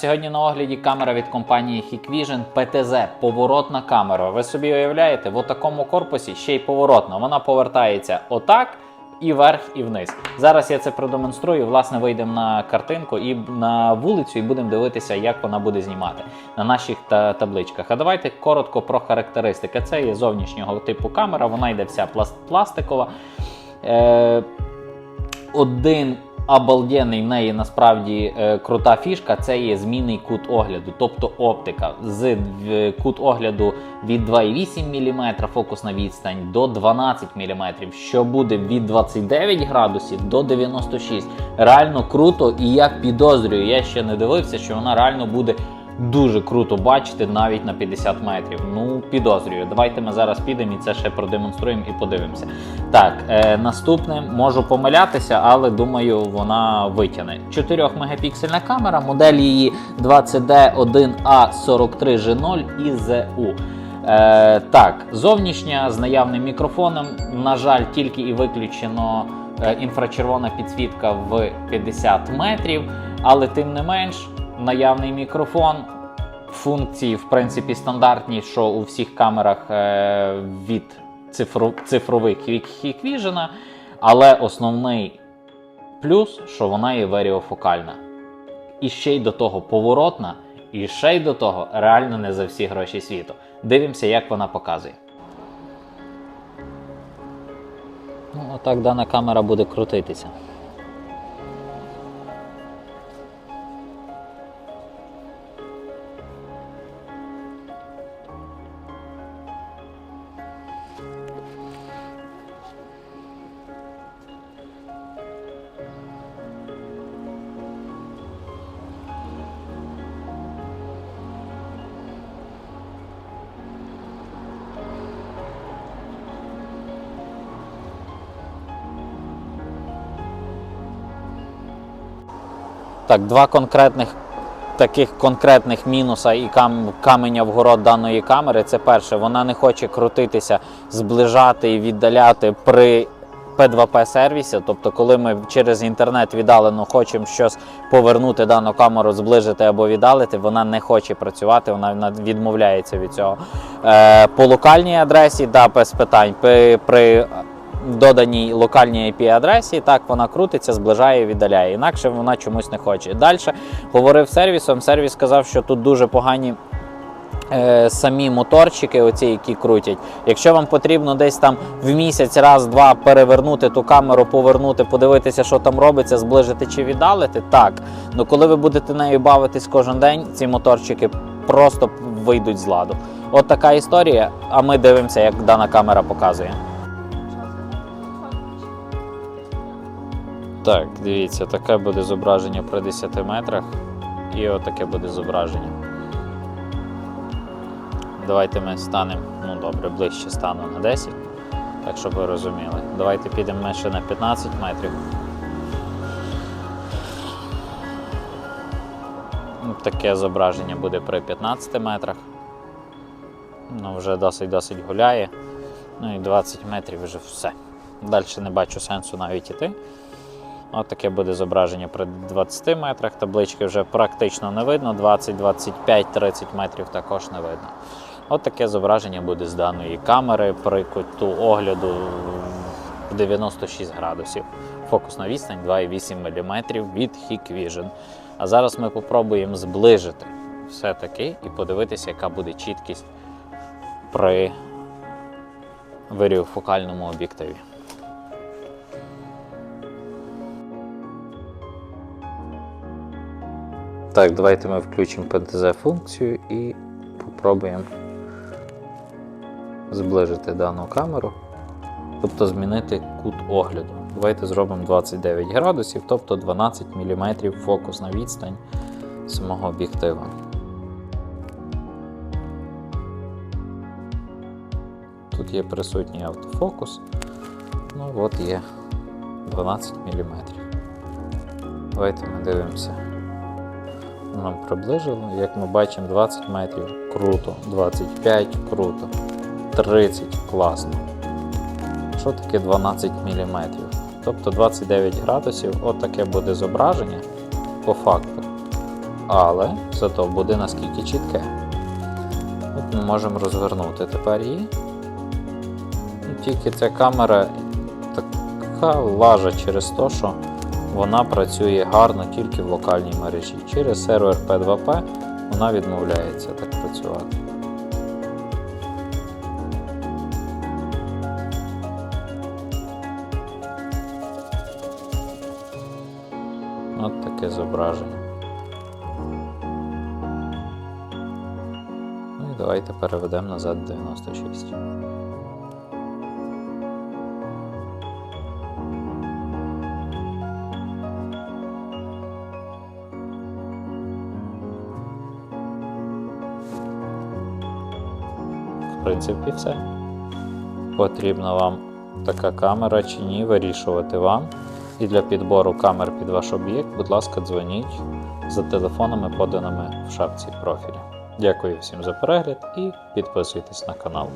Сьогодні на огляді камера від компанії Hikvision PTZ, поворотна камера. Ви собі уявляєте, в такому корпусі ще й поворотна. Вона повертається отак. І вверх, і вниз. Зараз я це продемонструю. Власне, вийдемо на картинку і на вулицю, і будемо дивитися, як вона буде знімати на наших та табличках. А давайте коротко про характеристики. Це є зовнішнього типу камера, вона йде вся пласт- пластикова. Е, один обалденний в неї насправді е, крута фішка це є змінний кут огляду, тобто оптика з в- кут огляду від 2,8 мм фокусна відстань до 12 мм, що буде від 29 градусів до 96. Реально круто, і я підозрюю, я ще не дивився, що вона реально буде дуже круто бачити навіть на 50 метрів. Ну, підозрюю. Давайте ми зараз підемо і це ще продемонструємо і подивимося. Так, е, наступне можу помилятися, але думаю, вона витягне. 4 мегапіксельна камера, модель її 20D1A43G0 ІЗУ. Е, так, зовнішня з наявним мікрофоном. На жаль, тільки і виключено е, інфрачервона підсвітка в 50 метрів, але тим не менш, наявний мікрофон. Функції, в принципі, стандартні, що у всіх камерах е, від цифрових Hikvision, але основний плюс, що вона є варіофокальна. І ще й до того поворотна, і ще й до того реально не за всі гроші світу. Дивимося, як вона показує. Ну, отак дана камера буде крутитися. Так, два конкретних таких конкретних мінуса і кам, каменя в город даної камери. Це перше, вона не хоче крутитися, зближати і віддаляти при P2P сервісі. Тобто, коли ми через інтернет віддалено хочемо щось повернути дану камеру, зближити або віддалити, вона не хоче працювати, вона відмовляється від цього. Е, по локальній адресі, да, без питань. При доданій локальній IP-адресі, так вона крутиться, зближає, і віддаляє. Інакше вона чомусь не хоче. Далі говорив сервісом. Сервіс сказав, що тут дуже погані. е, Самі моторчики, оці, які крутять. Якщо вам потрібно десь там в місяць, раз-два перевернути ту камеру, повернути, подивитися, що там робиться, зближити чи віддалити, так. Ну коли ви будете нею бавитись кожен день, ці моторчики просто вийдуть з ладу. От така історія. А ми дивимося, як дана камера показує. Так, дивіться, таке буде зображення при 10 метрах, і отаке буде зображення. Давайте ми станемо, ну добре, ближче стану на 10, так щоб ви розуміли. Давайте підемо ми ще на 15 метрів. Ну, Таке зображення буде при 15 метрах. Ну, вже досить-досить гуляє. Ну і 20 метрів вже все. Далі не бачу сенсу навіть іти. От таке буде зображення при 20 метрах. Таблички вже практично не видно, 20, 25, 30 метрів також не видно. От таке зображення буде з даної камери при куту огляду в 96 градусів. Фокусна відстань 2,8 мм від Hikvision. А зараз ми попробуємо зближити все-таки і подивитися, яка буде чіткість при варіофокальному об'єктиві. Так, давайте ми включимо PTZ функцію і попробуємо зближити дану камеру, тобто змінити кут огляду. Давайте зробимо 29 градусів, тобто 12 мм фокусна відстань самого об'єктива. Тут є присутній автофокус. Ну от є 12 мм. Давайте ми дивимося нам приближило. Як ми бачимо, 20 метрів круто, 25 круто, 30 класно. Що таке 12 мм? Тобто 29 градусів, от буде зображення по факту. але зато буде наскільки чітке. От ми можемо розвернути тепер її. Ну, Тільки ця камера така лажа через те, що вона працює гарно тільки в локальній мережі. Через сервер P2P вона відмовляється так працювати. От таке зображення. Ну і давайте переведемо назад 96. В принципі, все. Потрібна вам така камера чи ні, вирішувати вам. І для підбору камер під ваш об'єкт, будь ласка, дзвоніть за телефонами, поданими в шапці профіля. Дякую всім за перегляд і підписуйтесь на канал.